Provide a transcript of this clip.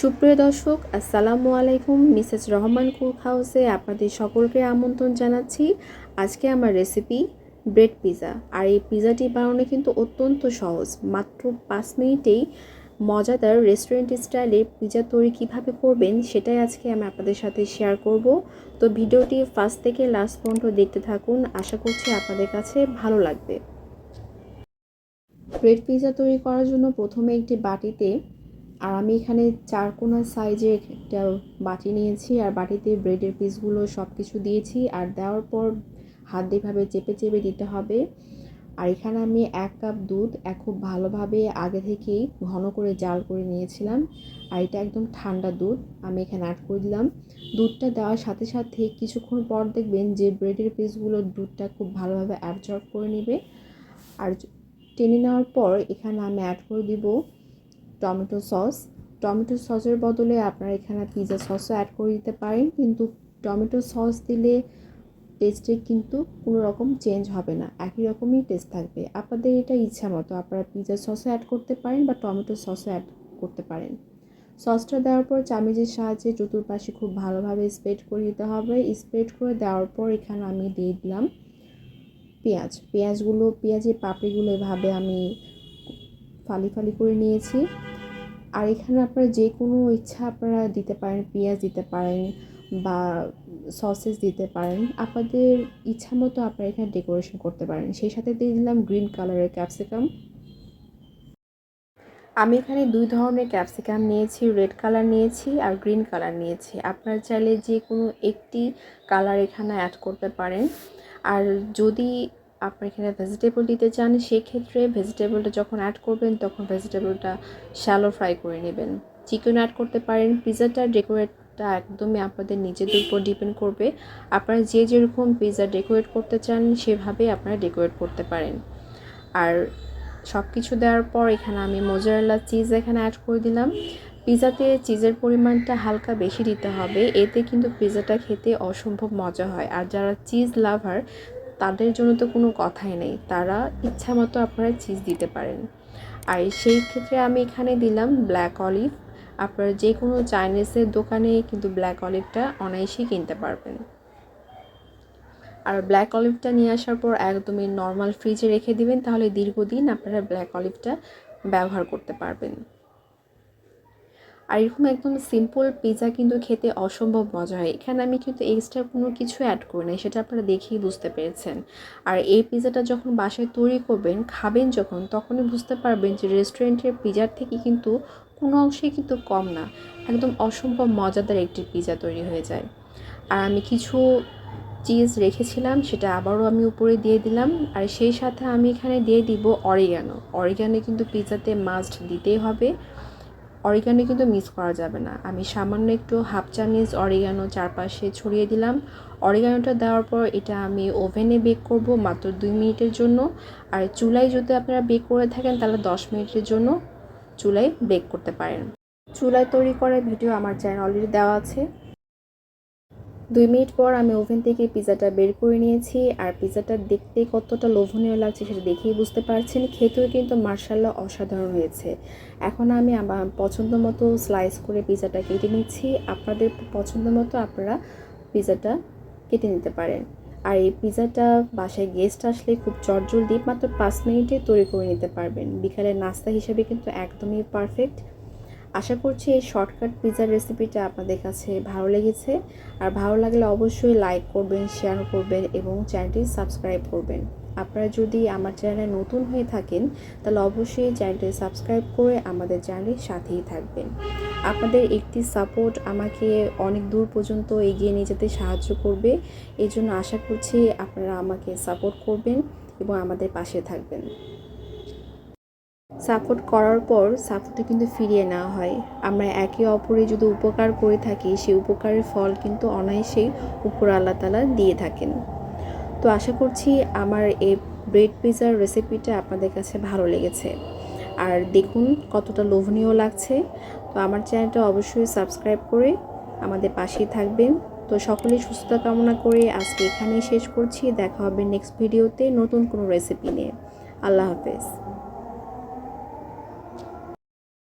সুপ্রিয় দর্শক, আসসালামু আলাইকুম। মিসেস রহমান কুক হাউসে আপনাদের সকলকে আমন্ত্রণ জানাচ্ছি। আজকে আমার রেসিপি ব্রেড পিৎজা আর এই পিৎজাটি বানানো কিন্তু অত্যন্ত সহজ। মাত্র পাঁচ মিনিটেই মজাদার রেস্টুরেন্ট স্টাইলে পিৎজা তৈরি কীভাবে করবেন, সেটাই আজকে আমি আপনাদের সাথে শেয়ার করব। তো ভিডিওটি ফার্স্ট থেকে লাস্ট পর্যন্ত দেখতে থাকুন। আশা করছি আপনাদের কাছে ভালো লাগবে। ব্রেড পিৎজা তৈরি করার জন্য প্রথমে একটি বাটিতে আর আমি এখানে চার কোনা সাইজের একটা বাটি নিয়েছি আর বাটিতে ব্রেডের পিসগুলো সব কিছু দিয়েছি আর দেওয়ার পর হাত দিয়েভাবে চেপে চেপে দিতে হবে। আর এখানে আমি এক কাপ দুধ এক খুব ভালোভাবে আগে থেকেই ঘন করে জাল করে নিয়েছিলাম। আর এটা একদম ঠান্ডা দুধ, আমি এখানে অ্যাড করে দিলাম। দুধটা দেওয়ার সাথে সাথে কিছুক্ষণ পর দেখবেন যে ব্রেডের পিসগুলো দুধটা খুব ভালোভাবে অ্যাবজর্ব করে নেবে। আর টেনে নেওয়ার পর এখানে আমি অ্যাড করে দিব টমেটো সস। টমেটো সসের বদলে আপনারা এখানে পিৎজা সসও অ্যাড করে দিতে পারেন, কিন্তু টমেটো সস দিলে টেস্টে কিন্তু কোনো রকম চেঞ্জ হবে না, একই রকমই টেস্ট থাকবে। আপনাদের এটা ইচ্ছা মতো আপনারা পিৎজা সসও অ্যাড করতে পারেন বা টমেটো সসও অ্যাড করতে পারেন। সসটা দেওয়ার পর চামিচের সাহায্যে চতুর্পাশে খুব ভালোভাবে স্প্রেড করে দিতে হবে। স্প্রেড করে দেওয়ার পর এখানে আমি দিয়ে দিলাম পেঁয়াজ। পেঁয়াজগুলো, পেঁয়াজের পাপড়িগুলো এভাবে আমি ফালি ফালি করে নিয়েছি। আর এখানে আপনারা যে কোনো ইচ্ছা আপনারা দিতে পারেন, পেঁয়াজ দিতে পারেন বা সসেস দিতে পারেন, আপনাদের ইচ্ছা মতো আপনারা এখানে ডেকোরেশন করতে পারেন। সেই সাথে দিয়ে দিলাম গ্রিন কালারের ক্যাপসিকাম আমি এখানে দুই ধরনের ক্যাপসিকাম নিয়েছি রেড কালার নিয়েছি আর গ্রিন কালার নিয়েছি। আপনারা চাইলে যে কোনো একটি কালার এখানে অ্যাড করতে পারেন। আর যদি আপনি এখানে ভেজিটেবল দিতে চান, সেক্ষেত্রে ভেজিটেবলটা যখন অ্যাড করবেন, তখন ভেজিটেবলটা শ্যালো ফ্রাই করে নেবেন। চিকেন অ্যাড করতে পারেন পিৎজাটা ডেকোরেটটা একদমই আপনাদের নিজেদের উপর ডিপেন্ড করবে। আপনারা যে যেরকম পিৎজা ডেকোরেট করতে চান সেভাবে আপনারা ডেকোরেট করতে পারেন। আর সব কিছু দেওয়ার পর এখানে আমি মোজারেলা চিজ এখানে অ্যাড করে দিলাম। পিৎজাতে চিজের পরিমাণটা হালকা বেশি দিতে হবে, এতে কিন্তু পিজাটা খেতে অসম্ভব মজা হয়। আর যারা চিজ লাভার তাদের জন্য তো কোনো কথাই নেই। তারা ইচ্ছা মতো আপনারা চিজ দিতে পারেন। আর সেই ক্ষেত্রে আমি এখানে দিলাম ব্ল্যাক অলিভ। আপনারা যে কোনো চাইনিজের দোকানে কিন্তু ব্ল্যাক অলিভটা অনায়াসেই কিনতে পারবেন। আর ব্ল্যাক অলিভটা নিয়ে আসার পর একদমই নর্মাল ফ্রিজে রেখে দিবেন, তাহলে দীর্ঘদিন আপনারা ব্ল্যাক অলিভটা ব্যবহার করতে পারবেন। আর এরকম একদম সিম্পল পিৎজা কিন্তু খেতে অসম্ভব মজা হয়। এখানে আমি কিন্তু এক্সট্রা কোনো কিছু অ্যাড করি নাই, সেটা আপনারা দেখেই বুঝতে পেরেছেন। আর এই পিৎজাটা যখন বাসায় তৈরি করবেন, খাবেন যখন, তখনই বুঝতে পারবেন যে রেস্টুরেন্টের পিজার থেকে কিন্তু কোনো অংশেই কিন্তু কম না। একদম অসম্ভব মজাদার একটি পিৎজা তৈরি হয়ে যায়। আর আমি কিছু চিজ রেখেছিলাম, সেটা আবারও আমি উপরে দিয়ে দিলাম। আর সেই সাথে আমি এখানে দিয়ে দিব অরিগানো অরিগানো কিন্তু পিৎজাতে মাস্ট দিতেই হবে। অরিগানো কিন্তু মিস করা যাবে না। আমি সামান্য একটু হাফ চামিচ অরিগানো চারপাশে ছড়িয়ে দিলাম। অরিগানোটা দেওয়ার পর এটা আমি ওভেনে বেক করব মাত্র দুই মিনিটের জন্য। আর চুলায় যদি আপনারা বেক করে থাকেন তাহলে দশ মিনিটের জন্য চুলায় বেক করতে পারেন। চুলায় তৈরি করার ভিডিও আমার চ্যানেল অলরেডি দেওয়া আছে। দুই মিনিট পর আমি ওভেন থেকে পিৎজাটা বের করে নিয়েছি, আর পিৎজাটা দেখতে কতটা লোভনীয় লাগছে সেটা দেখেই বুঝতে পারছেন। খেতেও কিন্তু মার্শাল্লাহ অসাধারণ হয়েছে। এখন আমি আমার পছন্দ মতো স্লাইস করে পিৎজাটা কেটে নিচ্ছি। আপনাদের পছন্দ মতো আপনারা পিৎজাটা কেটে নিতে পারেন। আর এই পিৎজাটা বাসায় গেস্ট আসলে খুব চটজলদি মাত্র পাঁচ মিনিটে তৈরি করে নিতে পারবেন। বিকালের নাস্তা হিসেবে কিন্তু একদমই পারফেক্ট আশা করছি এই শর্টকাট পিৎজার রেসিপিটা আপনাদের কাছে ভালো লেগেছে। আর ভালো লাগলে অবশ্যই লাইক করবেন শেয়ার করবেন এবং চ্যানেলটি সাবস্ক্রাইব করবেন। আপনারা যদি আমার চ্যানেলে নতুন হয়ে থাকেন, তাহলে অবশ্যই চ্যানেলটি সাবস্ক্রাইব করে আমাদের চ্যানেলের সাথেই থাকবেন। আপনাদের একটি সাপোর্ট আমাকে অনেক দূর পর্যন্ত এগিয়ে নিয়ে যেতে সাহায্য করবে। এই জন্য আশা করছি আপনারা আমাকে সাপোর্ট করবেন এবং আমাদের পাশে থাকবেন। সাপোর্ট করার পর সাপোর্টটা কিন্তু ফিরিয়ে নেওয়া হয়। আমরা একে অপরে যদি উপকার করে থাকি, সেই উপকারের ফল কিন্তু অনায়াসেই উপর আল্লাহ তালা দিয়ে থাকেন। তো আশা করছি আমার এই ব্রেড পিজার রেসিপিটা আপনাদের কাছে ভালো লেগেছে। আর দেখুন কতটা লোভনীয় লাগছে। তো আমার চ্যানেলটা অবশ্যই সাবস্ক্রাইব করে আমাদের পাশেই থাকবেন। তো সকলেই সুস্থতা কামনা করে আজকে এখানেই শেষ করছি। দেখা হবে নেক্সট ভিডিওতে নতুন কোনো রেসিপি নিয়ে। আল্লাহ হাফেজ।